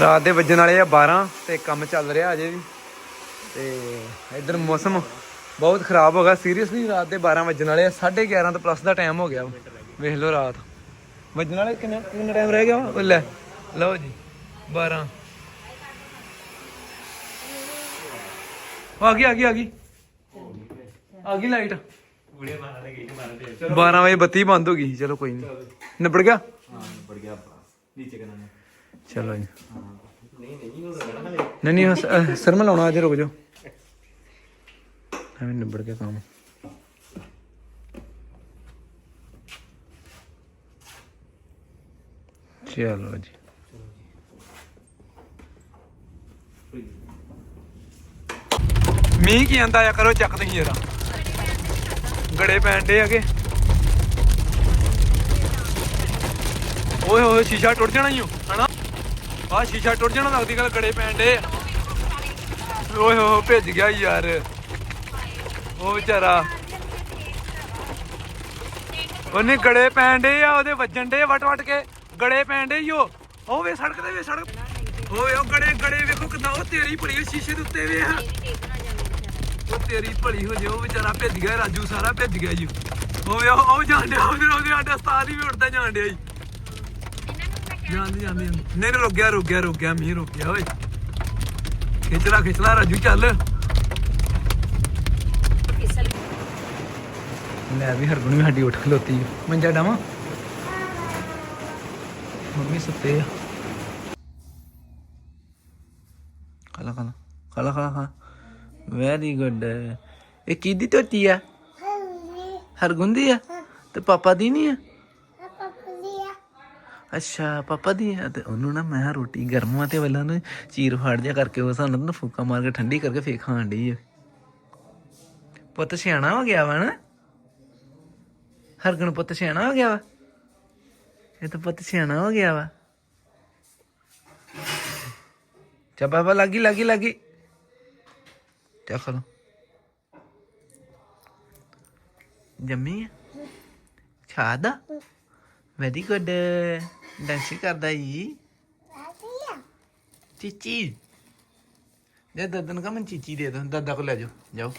ਰਾਤ ਦੇ ਵੱਜਣ ਵਾਲੇ ਆ 12 ਤੇ ਕੰਮ ਚੱਲ ਰਿਹਾ ਅਜੇ ਵੀ। ਤੇ ਇਧਰ ਮੌਸਮ ਬਹੁਤ ਖਰਾਬ ਹੋ ਗਿਆ। ਸੀਰੀਅਸਲੀ ਰਾਤ ਦੇ 12 ਵੱਜਣ ਵਾਲੇ ਆ। 11:30 ਤੋਂ ਪਲੱਸ ਦਾ ਟਾਈਮ ਹੋ ਗਿਆ। ਵੇਖ ਲਓ ਰਾਤ। ਵੱਜਣ ਵਾਲੇ ਕਿੰਨਾ ਕਿੰਨਾ ਟਾਈਮ ਰਹਿ ਗਿਆ ਉਹ ਲੈ ਲਓ ਜੀ 12 ਆ ਗਈ ਆ ਗਈ ਆ ਗਈ। ਆ ਗਈ ਲਾਈਟ 12 ਵਜੇ ਬੱਤੀ ਬੰਦ ਹੋ ਗਈ ਸੀ, ਚਲੋ ਕੋਈ ਨਹੀਂ ਨਿਬੜ ਗਿਆ? ਚਲੋ ਜੀ। ਨਹੀਂ ਨਹੀਂ ਅਹ, ਸਰ ਮੈਂ ਲਾਉਣਾ ਅੱਜ ਰੁਕ ਜਾਓ। ਐਵੇਂ ਨਿਬੜ ਗਿਆ ਕੰਮ। ਚਲੋ ਜੀ। ਮੀਂਹ ਕੀ ਆਂਦਾ ਆ ਕਰੋ ਚੱਕ ਤੁਸੀਂ ਜਰਾ। ਗੜੇ ਪੈਣ ਡੇ ਹੈਗੇ। ਓਏ ਹੋਏ ਸ਼ੀਸ਼ਾ ਟੁੱਟ ਜਾਣਾ ਹੀ ਹਨਾ ਆ ਸ਼ੀਸ਼ਾ ਟੁੱਟ ਜਾਣਾ ਲੱਗਦੀ ਗੱਲ ਗੜੇ ਪੈਣ ਡੇ ਓਏ ਹੋਏ ਭਿੱਜ ਗਿਆ ਯਾਰ। ਉਹ ਵਿਚਾਰਾ। ਉਹਨੇ ਗੜੇ ਪੈਣ ਡੇ ਆ, ਉਹਦੇ ਵੱਜਣ ਡੇ ਵਟ ਵਟ ਕੇ। ਗੜੇ ਪੈਣ ਡੇ ਈਓ ਉਹ। ਵੇ ਸੜਕ ਤੇ ਵੇ, ਸੜਕ। ਓਏ, ਉਹ ਗੜੇ ਗੜੇ ਵੇਖੋ ਕਿਦਾਂ ਉਹ ਤੇਰੀ ਭਲੀ ਸ਼ੀਸ਼ੇ ਦੇ ਉੱਤੇ ਵੇ ਆ। ਉਹ ਤੇਰੀ ਭਲੀ ਹੋ ਜੇ, ਉਹ ਵਿਚਾਰਾ ਭਿੱਜ ਗਿਆ, ਰਾਜੂ ਸਾਰਾ ਭਿੱਜ ਗਿਆ ਜੀ। ਉਹ ਵੇ ਉਹ ਜਾਣ ਡਿਆ ਉਹਦੇ ਉਹਦੇ ਸਾਡਾ ਉਸਤਾਦ ਹੀ ਵੀ ਉੱਡਦਾ ਜਾਣ ਡਿਆ ਜੀ। ਜਾਂਦੀ ਜਾਂਦੀ ਜਾਂਦੀ। ਨਹੀਂ ਨਹੀਂ, ਰੁਕ ਗਿਆ ਰੁਕ ਗਿਆ ਰੁਕ ਗਿਆ, ਮੀਂਹ ਰੁਕ ਗਿਆ, ਓਏ। ਖਿਚਲਾ ਖਿਚਲਾ, ਰਾਜੂ, ਚੱਲ। ਲੈ ਵੀ ਹਰਗੁਣ ਵੀ ਸਾਡੀ ਉੱਠ ਖਲੋਤੀ ਆ। ਮੰਜਾ ਡਾਵਾਂ? ਮੰਮੀ ਸੁੱਤੇ ਆ। ਖਾਲਾ ਖਾਲਾ ਖਾਲਾ ਖਾਲਾ ਖਾ ਵੈਰੀ ਗੁੱਡ ਇਹ ਕਿਹਦੀ ਧੋਤੀ ਆ? ਹਰਗੁਣ ਦੀ ਆ? ਤੇ ਪਾਪਾ ਦੀ ਨਹੀਂ ਆ? ਅੱਛਾ, ਪਾਪਾ ਦੀ ਆ ਤੇ ਉਹਨੂੰ ਨਾ ਮੈਂ ਕਿਹਾ ਰੋਟੀ ਗਰਮ ਆ ਤੇ ਵੱਲਾਂ ਨੂੰ ਚੀਰ ਫਾੜ ਜਿਹਾ ਕਰਕੇ ਉਹ ਸਾਨੂੰ ਨਾ ਫੂਕਾ ਮਾਰ ਕੇ ਠੰਡੀ ਕਰਕੇ ਫੇਰ ਖਾਣ ਡਈ ਆ। ਪੁੱਤ ਸਿਆਣਾ ਹੋ ਗਿਆ ਵਾ ਨਾ? ਹਰਗੁਣ ਪੁੱਤ ਸਿਆਣਾ ਹੋ ਗਿਆ ਵਾ? ਇਹ ਤਾਂ ਪੁੱਤ ਸਿਆਣਾ ਹੋ ਗਿਆ ਵਾ। ਚਾ ਬਾਬਾ, ਲੱਗੀ ਲੱਗੀ ਲੱਗੀ। ਚਾ ਖਲੋ। ਜੰਮੀ ਛਾਦਾ ਵੈਰੀ ਗੁੱਡ ਡਾਂਸ ਕਰਦਾ ਈ। ਚੀਚੀ। ਦੇ ਦਦਨ ਕਾ ਮੈਂ ਚੀਚੀ ਦੇ ਦੋ, ਦਾਦਾ ਕੋ ਲੈ ਜਾਓ ਜਾਓ।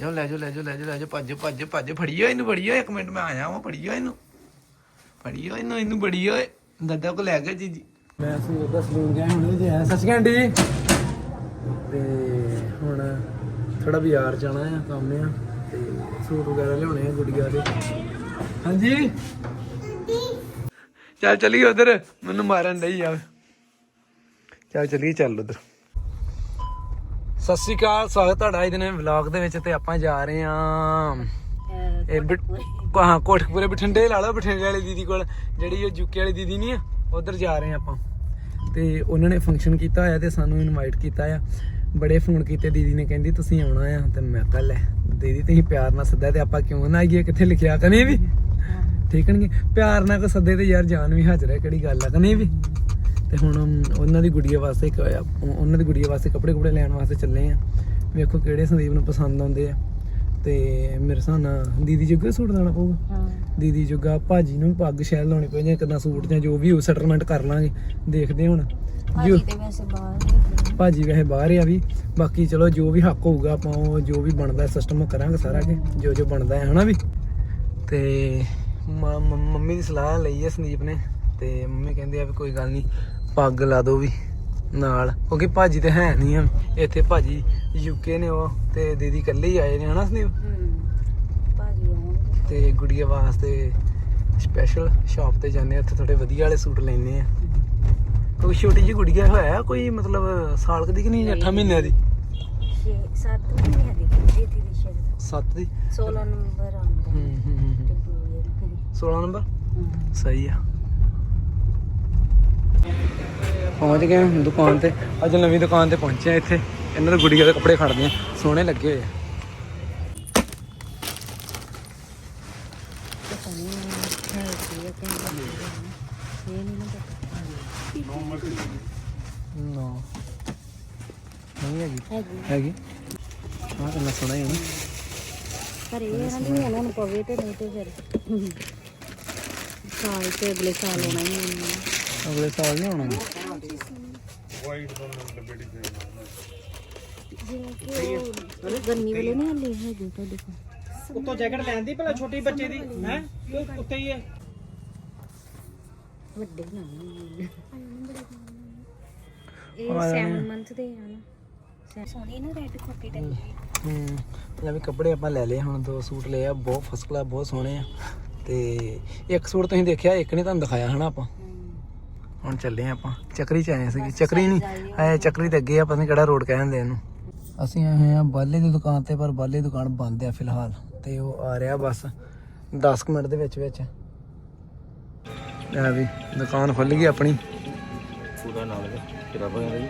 ਜਾਓ, ਲੈ ਜਾਓ ਲੈ ਜਾਓ ਲੈ ਜਾਓ ਲੈ ਜਾਓ, ਭੱਜ ਭੱਜ ਭੱਜ ਫੜੀਓ ਇਹਨੂੰ ਫੜੀਓ ਇੱਕ ਮਿੰਟ ਮੈਂ ਆਇਆ ਹਾਂ ਫੜੀਓ ਇਹਨੂੰ। ਫੜੀਓ ਇਹਨੂੰ ਇਹਨੂੰ ਫੜੀਓ ਦਾਦਾ ਕੋ ਲੈ ਗਿਆ ਜੀਜੀ ਮੈਂ ਸੂਰਤ ਦਾ ਸਲੂਨ ਗਿਆ, ਹੁਣ ਜੇ ਆਇਆ। ਸੱਚ ਘੰਟੀ ਤੇ ਹੁਣ ਥੋੜਾ ਬਾਜ਼ਾਰ ਜਾਣਾ ਆ, ਕੰਮ ਆ, ਤੇ ਸੂਟ ਵਗੈਰਾ ਲਿਆਉਣੇ ਆ ਗੁੜੀਆ ਦੇ। ਹਾਂਜੀ। ਚੱਲ ਚਲੀਏ ਉਧਰ। ਮੈਨੂੰ ਮਾਰਨ ਡਈ ਆ। ਚੱਲ ਚਲੀਏ ਚੱਲ ਉਧਰ। ਸਤਿ ਸ਼੍ਰੀ ਅਕਾਲ ਸਵਾਗਤ ਤੁਹਾਡਾ ਅੱਜ ਦੇ ਵਲੌਗ ਦੇ ਵਿੱਚ ਤੇ ਆਪਾਂ ਜਾ ਰਹੇ ਆਂ ਇਹ ਹਾਂ ਕੋਟਕਪੂਰੇ ਬਠਿੰਡੇ ਲਾ ਲਓ ਬਠਿੰਡੇ ਵਾਲੀ ਦੀਦੀ ਕੋਲ ਜਿਹੜੀ ਉਹ ਜੁਕੇ ਵਾਲੀ ਦੀਦੀ ਨਹੀਂ ਆ ਉਧਰ ਜਾ ਰਹੇ ਆਂ ਆਪਾਂ। ਤੇ ਉਹਨਾਂ ਨੇ ਫੰਕਸ਼ਨ ਕੀਤਾ ਹੋਇਆ ਤੇ ਸਾਨੂੰ ਇਨਵਾਈਟ ਕੀਤਾ ਆ। ਬੜੇ ਫੋਨ ਕੀਤੇ ਦੀਦੀ ਨੇ ਕਹਿੰਦੀ ਤੁਸੀਂ ਆਉਣਾ ਆ? ਤੇ ਮੈਂ ਕਿਹਾ ਲੈ ਦੀਦੀ ਤੁਸੀਂ ਪਿਆਰ ਨਾਲ ਸੱਦਿਆ ਤੇ ਆਪਾਂ ਕਿਉਂ ਨਾ ਆਈਏ? ਕਿੱਥੇ ਲਿਖਿਆ ਕਨੇ ਵੀ? ਠੀਕ ਹੈ ਪਿਆਰ ਨਾਲ ਕੋ ਸੱਦੇ ਤੇ ਯਾਰ ਜਾਨ ਵੀ ਹਾਜ਼ਰ ਹੈ ਕਿਹੜੀ ਗੱਲ ਆ ਕਨੇ ਵੀ? ਤੇ ਹੁਣ ਉਹਨਾਂ ਦੀ ਗੁੜੀਆ ਵਾਸਤੇ ਉਹਨਾਂ ਦੀ ਗੁੜੀਆ ਵਾਸਤੇ ਕੱਪੜੇ ਕੁਪੜੇ ਲੈਣ ਵਾਸਤੇ ਚੱਲੇ ਆ। ਵੇਖੋ ਕਿਹੜੇ ਸੰਦੀਪ ਨੂੰ ਪਸੰਦ ਆਉਂਦੇ ਆ। ਤੇ ਮੇਰੇ ਨਾਲ ਦੀਦੀ ਜੋਗਾ ਸੂਟ ਲੈਣਾ ਪਊਗਾ। ਦੀਦੀ ਜੋਗਾ ਭਾਜੀ ਨੂੰ ਪੱਗ ਸ਼ੈਲ ਲਾਉਣੀ ਪਈ ਜਾਂ ਕਿੰਨਾ ਸੂਟ ਜਾਂ ਜੋ ਵੀ ਹੋ ਸੈਟਲਮੈਂਟ ਕਰ ਲਾਂਗੇ। ਦੇਖਦੇ ਹੁਣ। ਜੋ ਤੇ ਵੈਸੇ ਬਾਹਰ ਭਾਜੀ ਵੈਸੇ ਬਾਹਰ ਆ ਵੀ। ਬਾਕੀ ਚਲੋ ਜੋ ਵੀ ਹੱਕ ਹੋਊਗਾ ਆਪਾਂ ਉਹ ਜੋ ਵੀ ਬਣਦਾ ਸਿਸਟਮ ਕਰਾਂਗੇ ਸਾਰਾ ਕਿ ਜੋ ਜੋ ਬਣਦਾ ਹੈ ਹਨਾ ਵੀ? ਤੇ ਮੰਮੀ ਦੀ ਸਲਾਹ ਲਈ ਹੈ ਸੰਦੀਪ ਨੇ ਤੇ ਮੰਮੀ ਕਹਿੰਦੇ ਆ ਵੀ ਕੋਈ ਗੱਲ ਨਹੀਂ ਪੱਗ ਲਾ ਦੋ ਵੀ ਨਾਲ ਕਿਉਂਕਿ ਭਾਜੀ ਤੇ ਹੈ ਨਹੀਂ ਆ। ਇੱਥੇ ਭਾਜੀ ਯੂਕੇ ਨੇ ਉਹ ਤੇ ਦੀਦੀ ਇਕੱਲੇ ਹੀ ਆਏ ਨੇ ਹਨਾ ਸੰਦੀਪ? ਹੂੰ ਭਾਜੀ ਆਉਣਗੇ। ਤੇ ਗੁੜੀਆ ਵਾਸਤੇ ਸਪੈਸ਼ਲ ਸ਼ਾਪ ਤੇ ਜਾਂਦੇ ਆ ਉੱਥੇ ਥੋੜੇ ਵਧੀਆ ਵਾਲੇ ਸੂਟ ਲੈਣੇ ਆ। ਕੋਈ ਛੋਟੀ ਜਿਹੀ ਗੁੜੀਆ ਹੋਇਆ ਕੋਈ ਮਤਲਬ ਸਾਲ ਕੁ ਦੀ ਕਿ ਨਹੀਂ 8 ਮਹੀਨਿਆਂ ਦੀ? 6 7 ਮਹੀਨੇ ਦੀ ਜੀ ਦੀ ਸ਼ਾਇਦ 7 ਦੀ? 16 ਨੰਬਰ ਆਉਂਦਾ। ਹੂੰ ਹੂੰ। 16 ਨੰਬਰ? ਸਹੀ ਆ। ਪਹੁੰਚ ਗਏ ਹਾਂ ਦੁਕਾਨ ਤੇ। ਅੱਜ ਨਵੀਂ ਦੁਕਾਨ ਤੇ ਪਹੁੰਚੇ ਆ ਇੱਥੇ। ਇਹਨਾਂ ਦੇ ਗੁੜੀਆ ਦੇ ਕੱਪੜੇ ਖੜਦੇ ਆ। ਸੋਹਣੇ ਲੱਗੇ ਹੋਏ ਆ। ਨਾ। ਨਹੀਂ ਹੈਗੀ। ਹੈਗੀ। ਹੈਗੀ। ਆਹ ਕਿੰਨਾ ਸੋਹਣਾ ਹੈ ਨਾ। ਪਰ ਇਹ ਨਾ ਨਹੀਂ ਉਹਨਾਂ ਨੂੰ ਪਵੇ ਤੇ ਨਹੀਂ ਤੇ ਫਿਰ। ਸਾਲ ਤੇ ਅਗਲੇ ਸਾਲ ਆਉਣਾ ਹੀ ਨਹੀਂ ਅਗਲੇ ਸਾਲ ਨਹੀਂ ਆਉਣਾ ਜਿਵੇਂ ਕਿ ਉਹ ਗਰਮੀ ਵਾਲੇ ਨਹੀਂ ਹਲੇ ਹੈਗੇ ਤੁਹਾਡੇ ਕੋਲ। ਉੱਤੋਂ ਜੈਕਟ ਲੈਣ ਦੀ ਭਲਾ ਛੋਟੀ ਬੱਚੇ ਦੀ ਹੈ? ਉੱਤੇ ਹੀ ਹੈ। ਵੱਡੇ ਨਾ। ਇਹ 7 ਮੰਥ ਦੇ ਆ ਨਾ। ਸੋਹਣੀ ਨਾ ਰੈੱਡ ਕਾਪੀ ਟਾਈਪ ਹੂੰ। ਪੰਜਾਬੀ ਕੱਪੜੇ ਆਪਾਂ ਲੈ ਲਏ ਹੁਣ ਦੋ ਸੂਟ ਲਏ ਆ ਬਹੁਤ ਫਸਟ ਕਲਾਸ ਬਹੁਤ ਸੋਹਣੇ ਆ। ਤੇ ਇੱਕ ਸੂਟ ਤੁਸੀਂ ਦੇਖਿਆ ਇੱਕ ਨੇ ਤੁਹਾਨੂੰ ਦਿਖਾਇਆ ਹਨਾ ਆਪਾਂ? ਹੁਣ ਚੱਲੇ ਆ ਆਪਾਂ। ਚੱਕਰੀ ਚ ਆਏ ਸੀਗੇ। ਚੱਕਰੀ ਨਹੀਂ ਆਏ ਚੱਕਰੀ ਤੇ ਅੱਗੇ ਆ ਪਤਾ ਨਹੀਂ ਕਿਹੜਾ ਰੋਡ ਕਹਿੰਦੇ ਇਹਨੂੰ। ਅਸੀਂ ਆਏ ਆ ਬਾਲੇ ਦੀ ਦੁਕਾਨ ਤੇ ਪਰ ਬਾਲੇ ਦੀ ਦੁਕਾਨ ਬੰਦ ਆ ਫਿਲਹਾਲ। ਤੇ ਉਹ ਆ ਰਿਹਾ ਬਸ 10 ਕੁ ਮਿੰਟ ਦੇ ਵਿੱਚ ਵਿੱਚ। ਲੈ ਵੀ ਦੁਕਾਨ ਖੁੱਲ ਗਈ ਆਪਣੀ। ਪੂਰਾ ਨਾਲ ਕਿਤਾਬਾਂ ਜੀ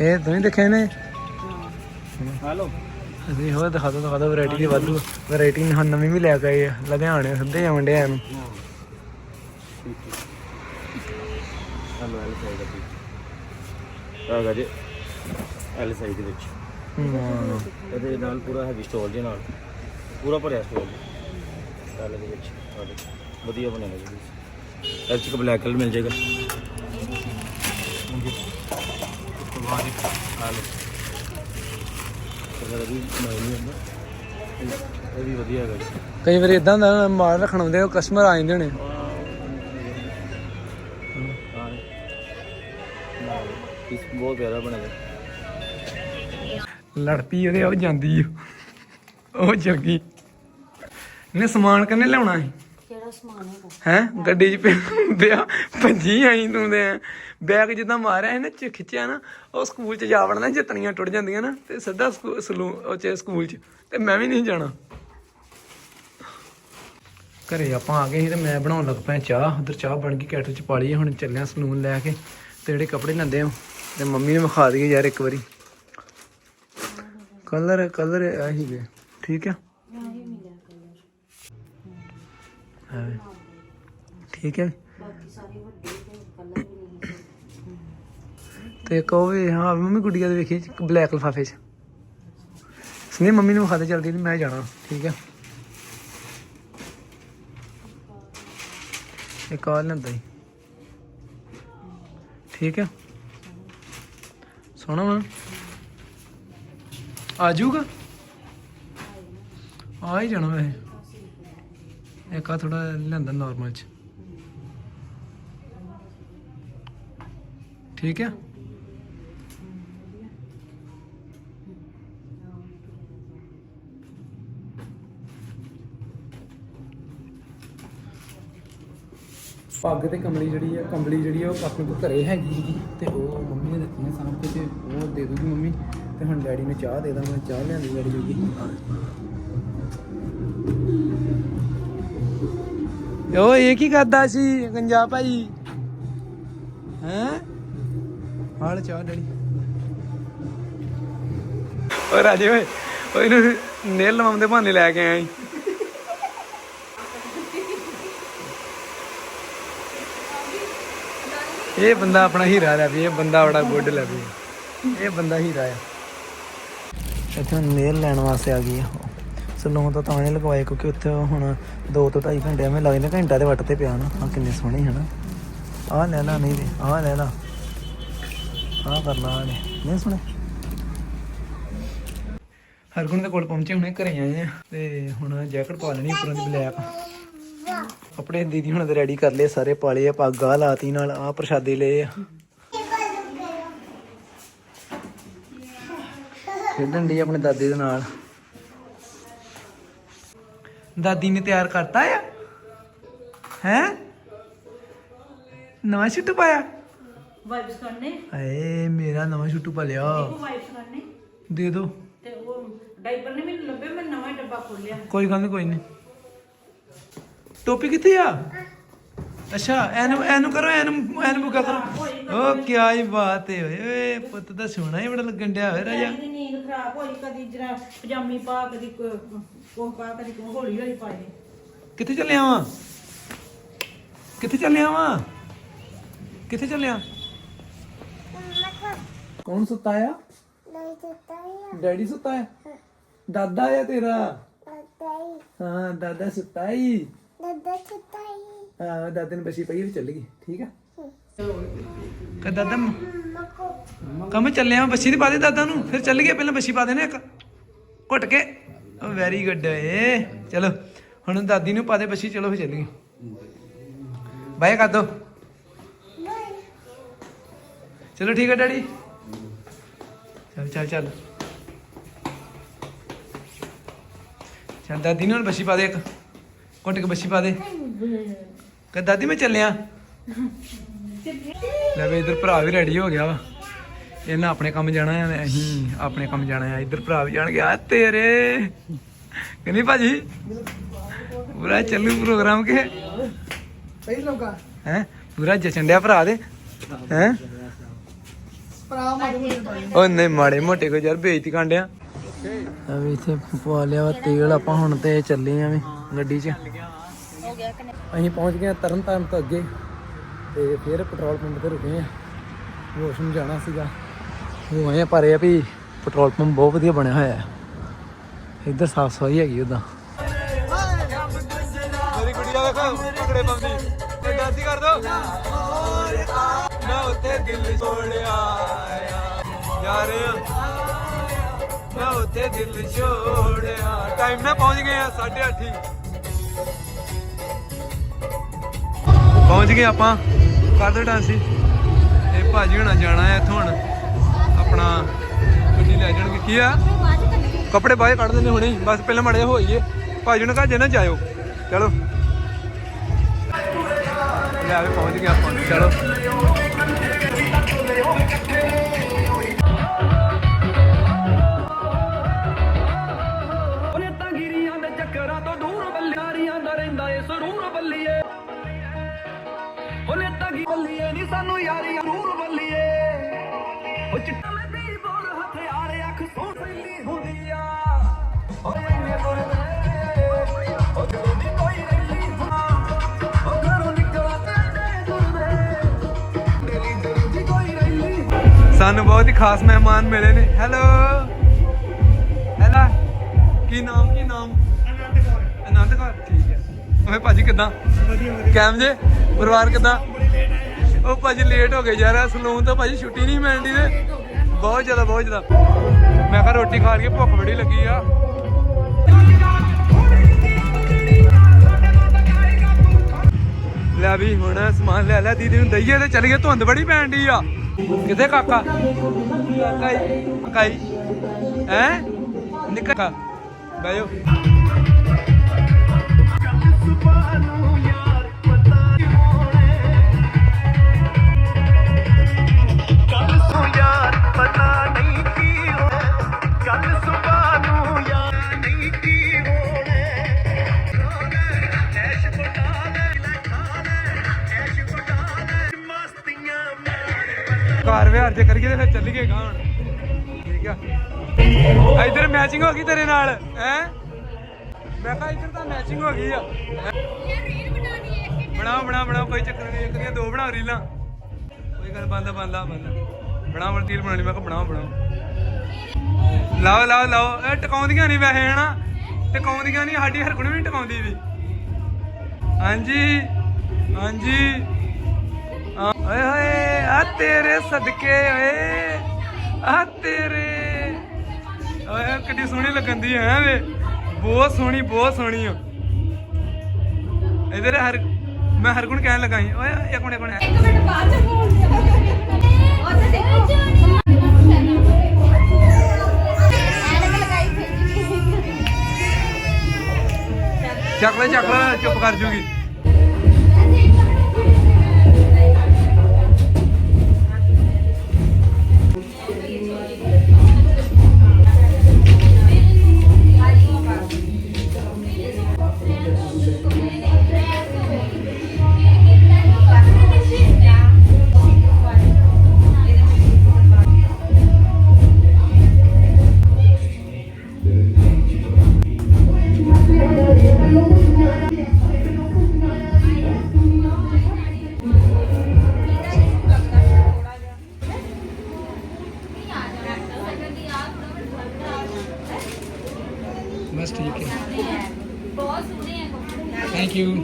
ਇਹ ਤੁਸੀਂ ਦੇਖਿਆ ਨੇ ਹਲੋ। ਅਸੀਂ ਹੋਰ ਦਿਖਾ ਦੋ ਦਿਖਾ ਦੋ ਵੈਰਾਈਟੀ ਦੀ ਵਾਧੂ। ਵੈਰਾਈਟੀ ਹੁਣ ਨਵੀਂ ਵੀ ਲੈ ਕੇ ਆਏ ਆ ਲੁਧਿਆਣੇ ਸਿੱਧੇ ਜਾਣ ਡਿਆ ਨੂੰ। ਹਲੋ ਐਲ ਸਾਈਡ ਦੀ ਆਗਾ ਜੀ ਐਲ ਸਾਈਡ ਦੇ ਵਿੱਚ। ਹੂੰ। ਇਹਦੇ ਨਾਲ ਪੂਰਾ ਹੈਵੀ ਸਟੋਲ ਦੇ ਨਾਲ। ਪੂਰਾ ਭਰਿਆ ਸਟੋਲ ਐਲ ਦੇ ਵਿੱਚ ਵਧੀਆ ਬਣਿਆ ਜੀ। ਇਹ 'ਚ ਬਲੈਕ ਕਲਰ ਮਿਲ ਜਾਏਗਾ। ਹਾਂਜੀ। ਤੋਂ ਬਾਅਦ ਇੱਕ ਆ ਲਓ। ਕਲਰ ਵੀ ਨਹੀਂ ਹੁੰਦਾ ਇਹ- ਇਹ ਵੀ ਵਧੀਆ ਹੈਗਾ ਜੀ। ਕਈ ਵਾਰੀ ਇਦਾਂ ਦਾ ਮਾਲ ਰੱਖਣ ਆਉਂਦੇ ਉਹ ਕਸਟਮਰ ਆ ਜਾਂਦੇ ਹੋਣੇ। ਇਸ ਬਹੁਤ ਪਿਆਰਾ ਬਣੇਗਾ ਲੜ ਪਈ ਉਹਦੇ ਉਹ ਜਾਂਦੀ ਓ। ਉਹ ਚਲ ਗਈ ਨੇ ਸਮਾਨ ਕੰਨੇ ਲਿਆਉਣਾ ਸੀ? ਕਿਹੜਾ ਸਮਾਨ ਹੈਗਾ? ਹੈ? ਗੱਡੀ 'ਚ ਪਿਆ ਭੱਜੀ ਆਈ ਤੂੰ ਦੇ ਬੈਗ ਜਿੱਦਾਂ ਮਾਰਿਆ ਇਹਨੇ ਚ ਖਿੱਚਿਆ ਨਾ ਉਹ ਸਕੂਲ 'ਚ ਜਾ ਵੜਨਾ ਜਤਨੀਆਂ ਟੁੱਟ ਜਾਂਦੀਆਂ ਨਾ ਤੇ ਸਿੱਧਾ ਸਕੂ- ਸਲੂ ਉਹ ਚ ਸਕੂਲ 'ਚ। ਤੇ ਮੈਂ ਵੀ ਨਹੀਂ ਜਾਣਾ। ਘਰੇ ਆਪਾਂ ਆ ਗਏ ਸੀ ਤੇ ਮੈਂ ਬਣਾਉਣ ਲੱਗ ਪਿਆ ਚਾਹ। ਉਧਰ ਚਾਹ ਬਣ ਗਈ ਕੈਟਲ 'ਚ ਪਾ ਲਈ ਹੁਣ ਚੱਲਿਆ ਸਲੂਨ ਲੈ ਕੇ ਤੇ ਜਿਹੜੇ ਕੱਪੜੇ ਲੈਂਦੇ ਆ ਤੇ ਮੰਮੀ ਨੇ ਵਿਖਾ ਦਈਏ ਯਾਰ ਇੱਕ ਵਾਰੀ। ਕਲਰ ਕਲਰ ਆਹੀ ਗਏ ਠੀਕ ਆ? ਹਾਂ। ਠੀਕ ਹੈ। ਬਾਕੀ ਸਾਰੇ ਵੱਡੇ ਤੇ ਕਲਰ ਵੀ ਨਹੀਂ ਤੇ ਇੱਕ ਉਹ ਵੀ ਹਾਂ ਮੰਮੀ ਗੁੱਡੀਆ ਦੇ ਵੇਖੀ ਬਲੈਕ ਲਫਾਫੇ 'ਚ। ਸਨੀ ਮੰਮੀ ਨੂੰ ਵਿਖਾ ਦੇ ਜਲਦੀ ਤੇ ਮੈਂ ਜਾਣਾ। ਠੀਕ ਹੈ। ਇੱਕ ਆ ਲੈਂਦਾ ਹੀ ਠੀਕ ਹੈ। ਸੋਹਣਾ ਵਾ। ਆ ਜਾਊਗਾ ਆ ਹੀ ਜਾਣਾ ਵੈਸੇ। ਇੱਕ ਆ ਥੋੜਾ ਲਿਆਂਦਾ ਨਾਰਮਲ ਚ। ਠੀਕ ਹੈ ਪੱਗ ਤੇ ਕੰਬਲੀ ਜਿਹੜੀ ਆ ਕੰਬਲੀ ਜਿਹੜੀ ਆ, ਉਹ ਆਪਣੇ ਕੋਲ ਘਰੇ ਹੈਗੀ ਸੀਗੀ ਤੇ ਉਹ ਮੰਮੀ ਨੇ ਦਿੱਤੀਆਂ ਸਾਂਭ ਕੇ ਤੇ ਉਹ ਦੇ ਦੂਗੀ ਮੰਮੀ ਤੇ ਹੁਣ ਡੈਡੀ ਨੇ ਚਾਹ ਦੇ ਦਾਂ ਮੈਂ ਚਾਹ ਲਿਆਂਦੀ ਡੈਡੀ ਜੋਗੀ। ਓ ਇਹ ਕੀ ਕਰਦਾ ਸੀ? ਗੰਜਾ ਭਾਈ। ਹੈਂ? ਹਾਲ ਚਾਹ ਡੈਡੀ। ਓ ਰਾਜੇ, ਓਏ ਓਏ, ਇਹਨੂੰ ਨੇਲ ਲਵਾਉਂਦੇ ਬਹਾਨੇ ਲੈ ਕੇ ਆਇਆ ਇਹ ਬੰਦਾ ਆਪਣਾ ਹੀਰਾ ਲੈ ਵੀ, ਇਹ ਬੰਦਾ ਬੜਾ ਗੁੱਡ ਲੈ ਵੀ। ਇਹ ਬੰਦਾ ਹੀਰਾ ਆ। ਇੱਥੇ ਨੇਲ ਲੈਣ ਵਾਸਤੇ ਆ ਗਈ ਆ। ਸਲੂਨ ਤੋਂ ਤਾਂ ਨਹੀਂ ਲਗਵਾਏ, ਕਿਉਂਕਿ ਉੱਥੇ ਹੁਣ 2 ਤੋਂ 2.5 ਘੰਟੇ ਐਵੇਂ ਲੱਗਦੇ ਘੰਟਾ ਦੇ ਵੱਟ ਤੇ ਪਿਆ ਨਾ। ਆ ਕਿੰਨੇ ਸੋਹਣੇ ਹਨਾ। ਆਹ ਲੈ ਲਾ, ਨਹੀਂ ਦੇ ਆਹ ਲੈ ਲਾ। ਆਹ ਕਰ ਲਾ ਨਹੀਂ ਸੋਹਣੇ। ਹਰਗੁਣ ਦੇ ਕੋਲ ਪਹੁੰਚੇ ਹੁਣੇ, ਘਰੇ ਆਏ ਆ। ਤੇ ਹੁਣ ਜੈਕਟ ਪਾ ਲੈਣੀ ਉੱਪਰੋਂ ਦੀ ਬਲੈਕ। ਕੱਪੜੇ ਦੀਦੀ ਹੁਣ ਤੇ ਰੈਡੀ ਕਰ ਲਏ, ਸਾਰੇ ਪਾਲੇ ਆ ਪੱਗ ਆ ਲਾਤੀ ਨਾਲ ਆ ਪ੍ਰਸ਼ਾਦੇ ਲਏ ਆ। ਖੇਡਣ ਦੀ ਆਪਣੇ ਦਾਦੇ ਦੇ ਨਾਲ। ਦਾਦੀ ਨੇ ਤਿਆਰ ਕਰਤਾ ਆ? ਹੈ? ਨਵਾਂ ਸ਼ੂਟ ਪਾਇਆ? ਵਾਈਪਸ ਕਰਨੇ? ਏ ਮੇਰਾ ਨਵਾਂ ਸ਼ੂਟ ਪਾ ਲਿਆ ਵਾਈਪਸ ਕਰਨੇ। ਦੇ ਦੋ। ਤੇ ਉਹ ਡਾਈਪਰ ਨੇ ਮੈਨੂੰ ਲੱਭੇ ਮੈਂ ਨਵਾਂ ਹੀ ਡੱਬਾ ਖੋਲਿਆ ਕੋਈ ਗੱਲ ਨਹੀਂ ਕੋਈ ਨਹੀਂ ਟੋਪੀ ਕਿੱਥੇ ਆ? ਅੱਛਾ ਐਨੂੰ ਐਨੂੰ ਕਰੋ ਐਨੂੰ ਐਨੂੰ ਬੁਕਾ ਕਰੋ। ਓ ਕੀ ਹੀ ਬਾਤ ਹੈ ਓਏ ਓਏ ਪੁੱਤ ਦਾ ਸੋਹਣਾ ਹੀ ਬੜਾ ਲੱਗਣ ਡਿਆ ਹੋਇਆ ਰਾਜਾ। ਇਹਦੀ ਨੀਂਦ ਖਰਾਬ ਹੋਈ ਕਦੀ ਜਰਾ ਪਜਾਮੀ ਪਾ ਕਦੀ ਕੋ- ਕੋਹ ਪਾ ਕਦੀ ਕੋਹ ਹੌਲੀ ਹੌਲੀ ਪਾਏ ਕਿੱਥੇ ਚੱਲਿਆ ਵਾਂ? ਕਿੱਥੇ ਚੱਲਿਆ ਵਾਂ? ਕਿੱਥੇ ਚੱਲਿਆ? ਕੌਣ ਸੁੱਤਾ ਆ? ਡੈਡੀ ਸੁੱਤਾ ਹੈ ਦਾਦਾ ਆ ਤੇਰਾ? ਹਾਂ। ਦਾਦਾ ਸੁੱਤਾ ਹੀ। ਹਾਂ, ਦਾਦੇ ਨੂੰ ਬਸੀ ਪਈ ਵੀ ਚੱਲ ਗਈ, ਠੀਕ ਆ? ਕਹ ਦਾਦਾ ਕੰਮ ਚੱਲਿਆ ਬੱਸੀ ਦੀ ਪਾ ਦੇ ਦਾਦਾ ਨੂੰ, ਫਿਰ ਚੱਲ ਗਿਆ, ਪਹਿਲਾਂ ਬੱਸੀ ਪਾ ਦੇਣਾ ਇੱਕ। ਘੁੱਟ ਕੇ। ਵੈਰੀ ਗੁੱਡ ਏ। ਚਲੋ, ਹੁਣ ਦਾਦੀ ਨੂੰ ਪਾ ਦੇ ਬੱਸੀ, ਚਲੋ ਫਿਰ ਚੱਲੀਏ। ਬਾਏ ਕਰ ਦੋ। ਚਲੋ ਠੀਕ ਹੈ ਡੈਡੀ। ਚੱਲ ਚੱਲ ਚੱਲ। ਚੱਲ, ਦਾਦੀ ਨੂੰ ਹੁਣ ਬੱਸੀ ਪਾ ਦੇ ਇੱਕ। ਘੁੱਟ ਕੇ ਬੱਸੀ ਪਾ ਦੇ। ਕਹ ਦਾਦੀ ਮੈਂ ਚੱਲਿਆ? ਲੈ ਵੇ ਇਧਰ ਭਰਾ ਵੀ ਰੈਡੀ ਹੋ ਗਿਆ ਵਾ। ਇਹਨਾਂ ਆਪਣੇ ਕੰਮ ਜਾਣਾ ਹੈ ਅਸੀਂ ਆਪਣੇ ਕੰਮ ਜਾਣਾ ਹੈ ਇਧਰ ਭਰਾ ਵੀ ਜਾਣ ਗਿਆ ਤੇਰੇ। ਕਹਿੰਦੀ ਭਾਜੀ? ਪੂਰਾ ਚੱਲੂ ਪ੍ਰੋਗਰਾਮ ਕੇ। ਸਹੀ ਲੋਕਾ ਹੈ? ਪੂਰਾ ਜਚਣ ਡਿਆ ਭਰਾ ਦੇ। ਹੈ? ਭਰਾ ਉਹ ਨਹੀਂ, ਮਾੜੇ ਮੋਟੇ ਕੋ ਯਾਰ, ਬੇਇੱਜ਼ਤੀ ਕਾਂਡਿਆ ਆ ਵੀ ਇੱਥੇ ਪਵਾ ਲਿਆ ਵਾ ਤੇਲ। ਆਪਾਂ ਹੁਣ ਤੇ ਚੱਲੇ ਆਂ ਵੀ ਗੱਡੀ 'ਚ। ਅਸੀਂ ਪਹੁੰਚ ਗਏ ਹਾਂ ਤਰਨ ਤਾਰਨ ਤੋਂ ਅੱਗੇ ਤੇ ਫਿਰ ਪੈਟਰੋਲ ਪੰਪ ਤੇ ਰੁਕੇ ਆ। ਵਾਸ਼ਰੂਮ ਜਾਣਾ ਸੀਗਾ। ਉਹ ਆਏ ਆ, ਪਰ ਇਹ ਆ ਵੀ ਪੈਟਰੋਲ ਪੰਪ ਬਹੁਤ ਵਧੀਆ ਬਣਿਆ ਹੋਇਆ ਹੈ। ਇੱਧਰ ਸਾਫ਼ ਸਫ਼ਾਈ ਹੈਗੀ ਉਦਾਂ। ਮੇਰੀ ਗੁੜੀਆ ਵੇਖੋ ਟੁਕੜੇ ਪਾਉਂਦੀ ਤੇ ਦਾਦੀ ਕਰ ਦੋ। ਮੈਂ ਉੱਥੇ ਦਿਲ ਛੋੜਿਆ ਯਾਰ ਮੈਂ ਉੱਥੇ ਦਿਲ ਛੋੜਿਆ। ਟਾਈਮ ਨਾਲ ਪਹੁੰਚ ਗਏ ਆ 8:30 ਪਹੁੰਚ ਗਏ ਆਪਾਂ। ਕਰ ਦੋ ਡਾਂਸੀ ਇਹ ਭਾਜੀ ਹੁਣਾਂ ਜਾਣਾ ਹੈ ਇੱਥੋਂ ਹੁਣ। ਆਪਣਾ ਗੱਡੀ ਲੈ ਜਾਣਗੇ। ਕੀ ਆ? ਕੱਪੜੇ ਬਾਹਰ ਕੱਢ ਦਿੰਦੇ ਹੁਣੇ। ਬਸ ਪਹਿਲਾਂ ਮੜੇ ਹੋਈਏ। ਭਾਜੀ ਨੂੰ ਘਰ ਜੇ ਨਾ ਜਾਇਓ। ਚਲੋ। ਲੈ ਵੀ ਪਹੁੰਚ ਗਏ ਆਪਾਂ। ਚਲੋ। ਸਾਨੂੰ ਬਹੁਤ ਹੀ ਖਾਸ ਮਹਿਮਾਨ ਮਿਲੇ ਨੇ। ਹੈਲੋ ਹੈਲਾ ਕੀ ਨਾਮ ਕੀ ਨਾਮ? ਆਨੰਦ ਕੌਰ। ਆਨੰਦ ਕੌਰ ਠੀਕ ਹੈ। ਓਏ ਭਾਜੀ ਕਿਦਾਂ? ਵਧੀਆ ਵਧੀਆ। ਕੈਮ ਜੇ? ਪਰਿਵਾਰ ਕਿਦਾਂ? ਉਹ ਭਾਜੀ ਲੇਟ ਹੋ ਗਏ ਯਾਰ ਸਲੂਨ ਤੋਂ ਭਾਜੀ ਛੁੱਟੀ ਨਹੀਂ ਮਿਲਦੀ ਤੇ। ਬਹੁਤ ਜ਼ਿਆਦਾ ਬਹੁਤ ਜ਼ਿਆਦਾ। ਮੈਂ ਕਿਹਾ ਰੋਟੀ ਖਾ ਕੇ ਭੁੱਖ ਬੜੀ ਲੱਗੀ ਆ। ਲੈ ਵੀ ਹੁਣ ਸਮਾਨ ਲੈ ਲੈ ਦੀਦੀ ਨੂੰ ਦਈਏ ਤੇ ਚੱਲ ਗਏ ਧੁੰਦ ਬੜੀ ਪੈਣ ਡਈ ਆ। ਕਿੱਥੇ ਕਾਕਾ? ਕਾਕਾ ਹੀ ਕਾਈ ਹੈ? ਨਿੱਕਾ ਬੈਜੋ ਵਿਹਾਰ ਜੇ ਕਰੀਏ ਤੇ ਫਿਰ ਚੱਲੀਏ ਗਾਂ ਠੀਕ ਆ। ਇਧਰ ਮੈਚਿੰਗ ਹੋ ਗਈ ਤੇਰੇ ਨਾਲ, ਹੈ? ਮੈਂ ਕਿਹਾ ਇਧਰ ਤਾਂ ਮੈਚਿੰਗ ਹੋ ਗਈ ਆ। ਬਣਾਓ ਬਣਾਓ ਬਣਾਓ, ਕੋਈ ਚੱਕਰ ਨਹੀਂ, ਇੱਕ ਦੀਆਂ ਦੋ ਬਣਾਓ ਰੀਲਾਂ। ਕੋਈ ਗੱਲ ਬੰਦਾ ਬੰਦਾ ਬੰਦਾ ਬਣਾਓ ਰੀਲ ਬਣਾਉਣੀ ਮੈਂ ਕਿਹਾ ਬਣਾਓ ਬਣਾਓ। ਲਾਓ ਲਾਓ ਲਾਓ, ਇਹ ਟਿਕਾਉਂਦੀਆਂ ਨਹੀਂ ਵੈਸੇ, ਹਨਾ? ਟਿਕਾਉਂਦੀਆਂ ਨਹੀਂ ਸਾਡੀ ਹਰਗੁਣ ਵੀ ਨਹੀਂ ਟਿਕਾਉਂਦੀ ਵੀ। ਹਾਂਜੀ ਹਾਂਜੀ। ਓਏ ਹੋਏ ਆ ਤੇਰੇ ਸਦਕੇ ਓਏ ਆ ਤੇਰੇ। ਓਏ ਕਿੱਡੀ ਸੋਹਣੀ ਲੱਗੰਦੀ ਹੈ ਵੇ। ਬਹੁਤ ਸੋਹਣੀ ਬਹੁਤ ਸੋਹਣੀ ਓ। ਇਧਰ ਹਰ ਮੈਂ ਹਰ ਗੁਣ ਕਹਿਣ ਲੱਗਾ ਸੀ। ਓਏ ਇੱਕ ਮਿੰਟ ਇੱਕ ਮਿੰਟ। ਇੱਕ ਮਿੰਟ ਬਾਅਦ ਚ ਬੋਲ ਉੱਥੇ ਦੇਖੋ। ਚੱਕ ਲੈ ਚੱਕ ਲੈ ਚੁੱਪ ਕਰ ਜੂਗੀ। ਬਸ ਠੀਕ ਹੈ। ਬਹੁਤ ਸੋਹਣੇ ਆ ਕੱਪੜੇ ਥੈਂਕ ਯੂ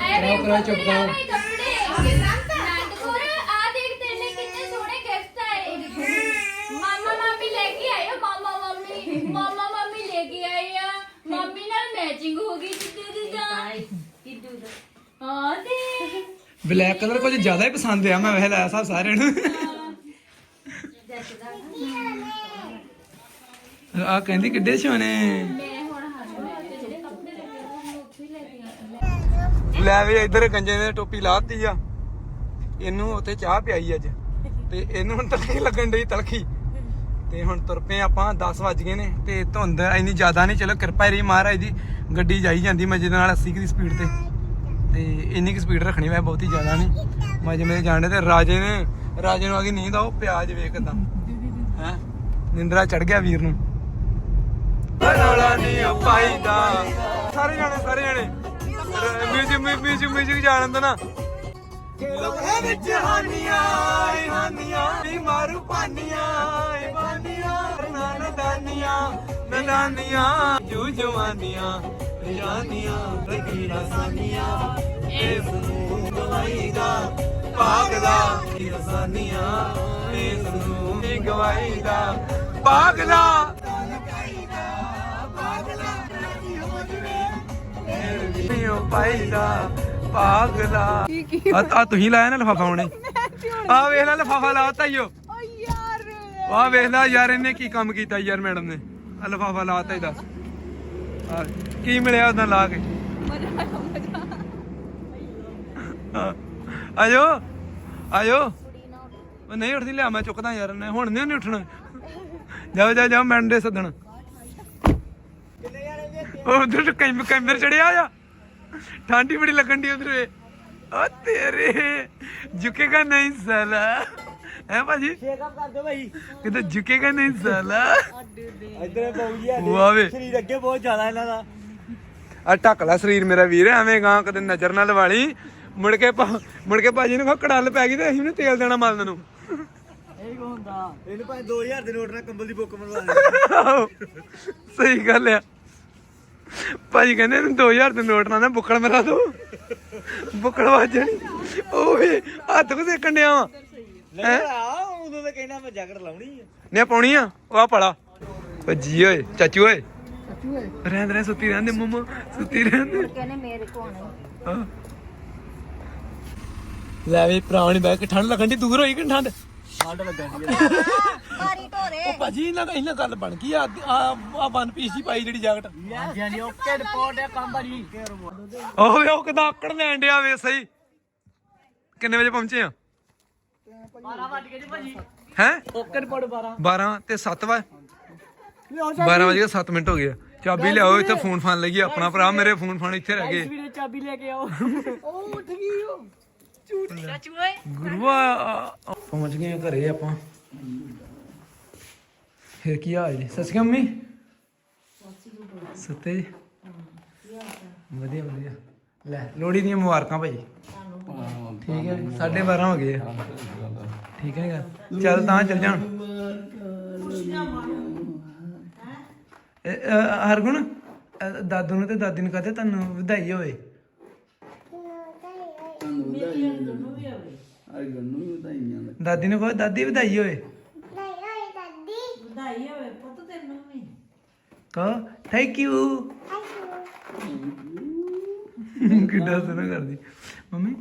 ਕਰਾਓ ਕਰਾਓ ਚੁੱਪ ਕਰੋ ਬਲੈਕ ਕਲਰ ਕੁਝ ਜ਼ਿਆਦਾ ਹੀ ਪਸੰਦ ਆ ਮੈਂ ਵਹਿ ਲਾਇਆ ਸਭ ਸਾਰਿਆਂ ਨੂੰ। ਆ ਕਹਿੰਦੀ ਕਿੱਡੇ ਸੋਹਣੇ ਲੈ ਵੀ ਇੱਧਰ ਗੰਜੇ ਨੇ ਟੋਪੀ ਲਾਤੀ ਆ। ਇਹਨੂੰ ਉੱਥੇ ਚਾਹ ਪਿਆਈ ਅੱਜ। ਤੇ ਇਹਨੂੰ ਹੁਣ ਤਲਖੀ ਲੱਗਣ ਡਈ ਤਲਖੀ ਤੇ ਹੁਣ ਤੁਰ ਪਏ ਆਪਾਂ 10 ਵੱਜ ਗਏ ਨੇ। ਤੇ ਧੁੰਦ ਇੰਨੀ ਜ਼ਿਆਦਾ ਨਹੀਂ। ਚਲੋ ਕਿਰਪਾ ਰਹੀ ਮਹਾਰਾਜ ਦੀ। ਗੱਡੀ ਜਾਈ ਜਾਂਦੀ ਮਜੇ ਦੇ ਨਾਲ 80 ਕੁ ਦੀ ਸਪੀਡ ਤੇ। ਤੇ ਇੰਨੀ ਕੁ ਸਪੀਡ ਰੱਖਣੀ ਮੈਂ ਬਹੁਤੀ ਜ਼ਿਆਦਾ ਨਹੀਂ। ਮਜੇ ਮੇਰੇ ਜਾਣੇ ਤੇ ਰਾਜੇ ਨੇ ਰਾਜੇ ਨੂੰ ਆ ਗਈ ਨੀਂਦ ਆਓ ਪਿਆਜ ਵੇਖਦਾ ਹੈ? ਨਿੰਦਰਾ ਚੜ ਗਿਆ ਵੀਰ ਨੂੰ। ਰੌਲਾ ਨਹੀਂ ਪਾਈਦਾ। ਸਾਰੇ ਜਾਣੇ ਸਾਰੇ ਜਾਣੇ। ਮਿਊਜ਼ਿਕ ਮਿਊਜ਼ਿਕ ਮਿਊਜ਼ਿਕ ਜਾਣਦਾ ਨਾ। ਲੋਕਾਂ ਵਿੱਚ ਹਾਨੀਆਂ ਏ ਹਾਨੀਆਂ ਵੀ ਮਾਰੂ ਪਾਨੀਆਂ ਏ ਬਾਨੀਆਂ ਨਾ ਨਦਾਨੀਆਂ ਨਦਾਨੀਆਂ ਜੂ ਜਵਾਨੀਆਂ ਜਾਨੀਆਂ ਰਗੀਰਾ ਸਾਨੀਆਂ ਇਸ ਨੂੰ ਗਵਾਈ ਦਾ ਭਾਗ ਦਾ ਕੀ ਰਸਾਨੀਆਂ ਇਸ ਨੂੰ ਨੀ ਗਵਾਈ ਪਾਈਦਾ ਪਾਗਲਾ। ਆ ਤੁਸੀਂ ਲਾਇਆ ਨਾ ਲਫਾਫਾ ਹੁਣੇ? ਆ ਵੇਖ ਲੈ ਲਫਾਫਾ ਲਾਤਾ ਈਓ ਓ ਯਾਰ। ਆ ਵੇਖ ਲੈ ਯਾਰ ਇਹਨੇ ਕੀ ਕੰਮ ਕੀਤਾ ਯਾਰ ਮੈਡਮ ਨੇ। ਆ ਲਫਾਫਾ ਲਾਤਾ ਹੀ ਦੱਸ ਆ ਕੀ ਮਿਲਿਆ ਉਹਦਾ ਲਾ ਕੇ। ਆਜੋ ਆਜੋ। ਉਹ ਨਹੀਂ ਉੱਠਦੀ ਲਿਆ ਮੈਂ ਚੁੱਕਦਾ ਯਾਰ ਨੇ ਹੁਣ ਨਹੀਂ ਉੱਠਣਾ। ਜਾਓ ਜਾਓ ਜਾਓ ਸੱਦਣ। ਉਹ ਉਧਰ ਚੜਿਆ ਆ। ਠੰਡੀ ਬੜੀ ਲੱਗਣ ਦੀ ਉਧਰ ਓ ਤੇਰੇ ਝੁਕੇਗਾ ਨਹੀਂ ਸਾਲਾ। ਹੈ ਭਾਜੀ? ਸ਼ੇਕਅਪ ਕਰ ਦਿਓ ਭਾਈ। ਕਿਤੇ ਝੁਕੇਗਾ ਨਹੀਂ ਸਾਲਾ। ਇੱਧਰ ਬੌਲੀ ਆ ਸਰੀਰ ਅੱਗੇ ਬਹੁਤ ਜ਼ਿਆਦਾ ਇਹਨਾਂ ਦਾ। ਆ ਢੱਕ ਲੈ ਸਰੀਰ ਮੇਰਾ ਵੀਰ ਐਵੇਂ ਗਾਂ ਕਦੇ ਨਜ਼ਰ ਨਾ ਲਵਾਲੀ। ਮੁੜ ਕੇ ਮੁੜ ਕੇ ਭਾਜੀ ਨੂੰ ਕੜਲ ਪੈ ਗਈ ਤੇ ਅਸੀਂ ਨੂੰ ਤੇਲ ਦੇਣਾ ਮਲਨ ਨੂੰ। ਇਹ ਕੋ ਹੁੰਦਾ ਇਹਨੂੰ ਭਾਵੇਂ 2000 ਦੇ ਨੋਟ ਨਾਲ ਕੰਬਲ ਦੀ ਬੁੱਕ ਬਣਵਾ ਦੇ। ਸਹੀ ਗੱਲ ਆ। ਭਾਜੀ ਕਹਿੰਦੇ ਇਹਨੂੰ 2000 ਦੇ ਨੋਟ ਨਾਲ ਨਾ ਬੁੱਕਲ ਮੇਰਾ ਦੋ। ਬੁੱਕਲ ਵਾਜਣੀ। ਓਏ ਹੱਥ ਕੋ ਦੇਖਣ ਡਿਆ ਵਾ। ਨਹੀਂ ਆ ਉਦੋਂ ਤਾਂ ਕਹਿਣਾ ਮੈਂ ਜੈਕਟ ਲਾਉਣੀ ਆ। ਨੇ ਪਾਉਣੀ ਆ? ਉਹ ਆ ਪੜਾ ਭੱਜੀ ਓਏ ਚਾਚੂ ਓਏ। ਚਾਚੂ ਰਹਿੰਦੇ ਰਹਿ ਸੁੱਤੀ ਰਹਿੰਦੇ ਮਮਾ ਸੁੱਤੀ ਰਹਿੰਦੇ। ਕਹਿੰਦੇ ਮੇਰੇ ਕੋ ਆਣਾ ਹਾਂ। ਲੈ ਵੀ ਪੁਰਾਣੀ ਬੈ ਕੇ ਠੰਡ ਲੱਗਣ ਦੀ ਦੂਰ ਹੋਈ ਕਿ ਠੰਡ? ਠੰਡ ਲੱਗਣ ਦੀ ਮਾਰੀ ਢੋਰੇ ਉਹ ਭਾਜੀ ਇਹਨਾਂ ਇਹਨਾਂ ਗੱਲ ਬਣ ਗਈ ਆ ਆ ਵਨ ਪੀਸ ਹੀ ਪਾਈ ਜਿਹੜੀ ਜੈਕਟ। ਹਾਂਜੀ ਹਾਂਜੀ ਓਕੇ ਰਿਪੋਰਟ ਹੈ ਕੰਮ ਭਾਜੀ। ਓਏ ਉਹ ਕਿਦਾਂ ਆਕੜ ਲੈਣ ਡਿਆ ਵੇ ਸਹੀ। ਕਿੰਨੇ ਵਜੇ ਪਹੁੰਚੇ ਆ? 12 ਵਜ ਗਏ ਜੀ ਭਾਜੀ। ਹੈ? ਓਕੇ ਰਿਪੋਰਟ 12 12 ਤੇ 7 ਵਾ। 12 ਵਜੇ 7 ਮਿੰਟ ਹੋ ਗਏ ਆ। ਚਾਬੀ ਲਿਆਓ ਇੱਥੇ ਫੋਨ ਫਾਨ ਲੱਗੀ ਆਪਣਾ ਭਰਾ ਮੇਰੇ ਫੋਨ ਫਾਨ ਇੱਥੇ ਰਹਿ ਗਏ। ਚਾਬੀ ਲੈ ਕੇ ਆਓ। ਉਹ ਉੱਠ ਗਈ ਉਹ। ਗੁਰੂਆ ਆ- ਪਹੁੰਚ ਗਏ ਘਰੇ ਆਪਾਂ ਫਿਰ ਕੀ ਹਾਲ ਜੀ ਸਤਿ ਸ਼੍ਰੀ ਅਕਾਲ ਮੰਮੀ ਸਤੇ ਜੀ ਵਧੀਆ ਵਧੀਆ ਲੈ ਲੋਹੜੀ ਦੀਆਂ ਮੁਬਾਰਕਾਂ ਭਾਈ। ਠੀਕ ਹੈ ਜੀ, ਸਾਢੇ 12 ਹੋ ਗਏ। ਆ ਠੀਕ ਹੈਗਾ ਚੱਲ ਤਾਂ ਚੱਲ ਜਾਣ। ਇਹ, ਅ, ਹਰਗੁਣ ਅ, ਦਾਦੂ ਨੂੰ ਤੇ ਦਾਦੀ ਨੂੰ ਕਹਦੇ ਤੁਹਾਨੂੰ ਵਧਾਈ ਹੋਵੇ। ਦਾਦੀ ਨੂੰ ਕਹੋ ਦਾਦੀ ਵਧਾਈ ਹੋਵੇ। ਵਧਾਈ ਹੋਵੇ ਪੁੱਤ ਤੈਨੂੰ ਵੀ। ਕਹੋ ਥੈਂਕ ਯੂ ਕਿੱਡਾ ਸੋਹਣਾ ਕਰਦੀ। ਮੰਮੀ।